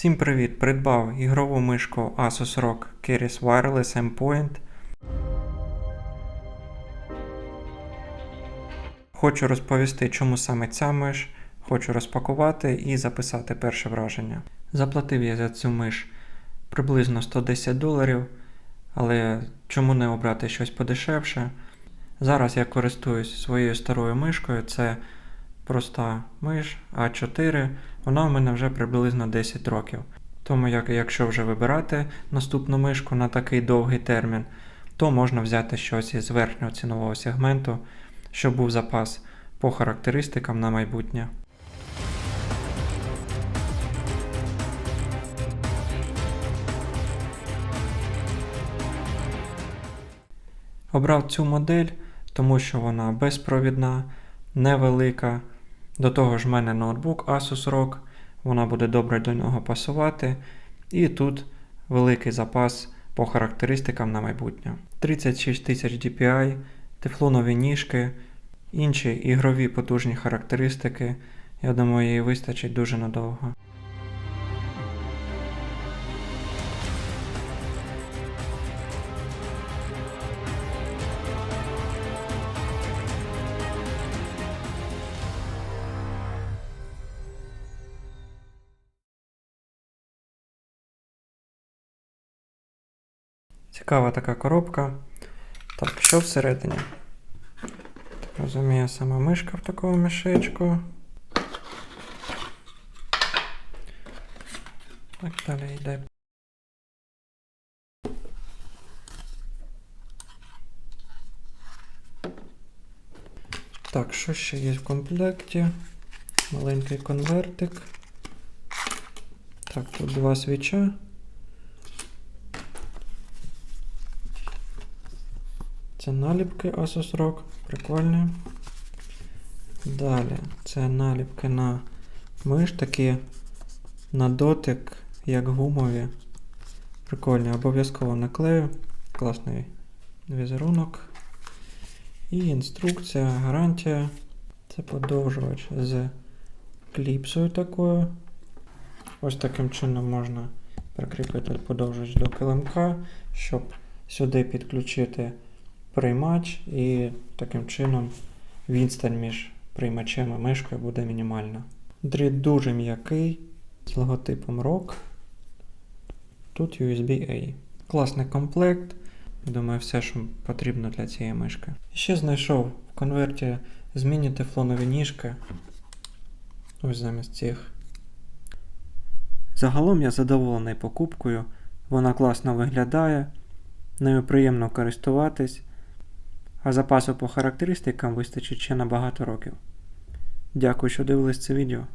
Всім привіт! Придбав ігрову мишку Asus ROG Keris Wireless M-Point. Хочу розповісти, чому саме ця миш. Хочу розпакувати і записати перше враження. Заплатив я за цю миш приблизно 110 доларів, але чому не обрати щось подешевше? Зараз я користуюсь своєю старою мишкою. Це проста миш А4. Вона в мене вже приблизно 10 років. Тому як, якщо вже вибирати наступну мишку на такий довгий термін, то можна взяти щось із верхнього цінового сегменту, щоб був запас по характеристикам на майбутнє. Обрав цю модель, тому що вона безпровідна, невелика. До того ж, в мене ноутбук Asus ROG, вона буде добре до нього пасувати. І тут великий запас по характеристикам на майбутнє. 36 тисяч DPI, тефлонові ніжки, інші ігрові потужні характеристики. Я думаю, її вистачить дуже надовго. Цікава така коробка. Так, що всередині? Так розумію, сама мишка в такому мішечку. Так, далі йде. Так, що ще є в комплекті? Маленький конвертик. Так, тут два свіча. Це наліпки Asus ROG, прикольні. Далі, це наліпки на миш, такі на дотик, як гумові. Прикольні, обов'язково наклею. Класний візерунок. І інструкція, гарантія. Це подовжувач з кліпсою такою. Ось таким чином можна прикріпити подовжувач до килимка, щоб сюди підключити приймач, і таким чином відстань між приймачем і мишкою буде мінімальна. Дріт дуже м'який, з логотипом ROG. Тут USB-A. Класний комплект. Думаю, все, що потрібно для цієї мишки. Ще знайшов в конверті змінні тефлонові ніжки. Ось замість цих. Загалом я задоволений покупкою. Вона класно виглядає, нею приємно користуватись, а запасу по характеристикам вистачить ще на багато років. Дякую, що дивились це відео.